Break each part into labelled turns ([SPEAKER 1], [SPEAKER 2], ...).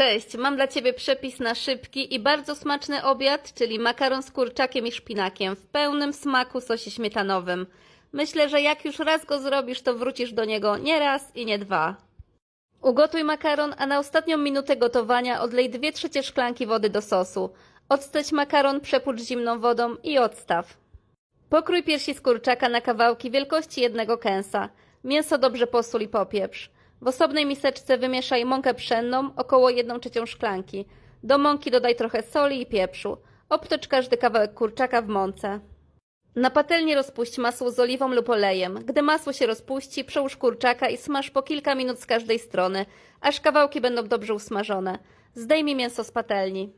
[SPEAKER 1] Cześć, mam dla Ciebie przepis na szybki i bardzo smaczny obiad, czyli makaron z kurczakiem i szpinakiem w pełnym smaku sosie śmietanowym. Myślę, że jak już raz go zrobisz, to wrócisz do niego nie raz i nie dwa. Ugotuj makaron, a na ostatnią minutę gotowania odlej 2 trzecie szklanki wody do sosu. Odstać makaron, przepłucz zimną wodą i odstaw. Pokrój piersi z kurczaka na kawałki wielkości jednego kęsa. Mięso dobrze posól i popieprz. W osobnej miseczce wymieszaj mąkę pszenną, około 1 trzecią szklanki. Do mąki dodaj trochę soli i pieprzu. Obtocz każdy kawałek kurczaka w mące. Na patelni rozpuść masło z oliwą lub olejem. Gdy masło się rozpuści, przełóż kurczaka i smaż po kilka minut z każdej strony, aż kawałki będą dobrze usmażone. Zdejmij mięso z patelni.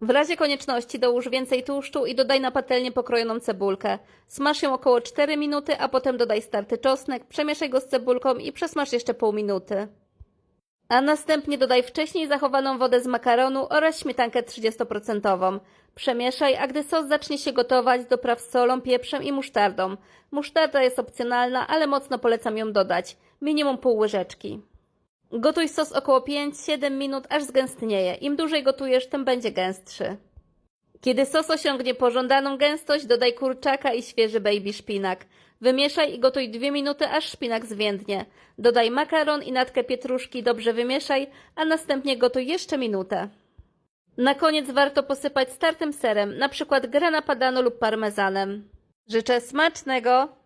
[SPEAKER 1] W razie konieczności dołóż więcej tłuszczu i dodaj na patelnię pokrojoną cebulkę. Smaż ją około 4 minuty, a potem dodaj starty czosnek, przemieszaj go z cebulką i przesmaż jeszcze pół minuty. A następnie dodaj wcześniej zachowaną wodę z makaronu oraz śmietankę 30%. Przemieszaj, a gdy sos zacznie się gotować, dopraw solą, pieprzem i musztardą. Musztarda jest opcjonalna, ale mocno polecam ją dodać. Minimum pół łyżeczki. Gotuj sos około 5-7 minut, aż zgęstnieje. Im dłużej gotujesz, tym będzie gęstszy. Kiedy sos osiągnie pożądaną gęstość, dodaj kurczaka i świeży baby szpinak. Wymieszaj i gotuj 2 minuty, aż szpinak zwiędnie. Dodaj makaron i natkę pietruszki, dobrze wymieszaj, a następnie gotuj jeszcze minutę. Na koniec warto posypać startym serem, przykład grana padano lub parmezanem. Życzę smacznego!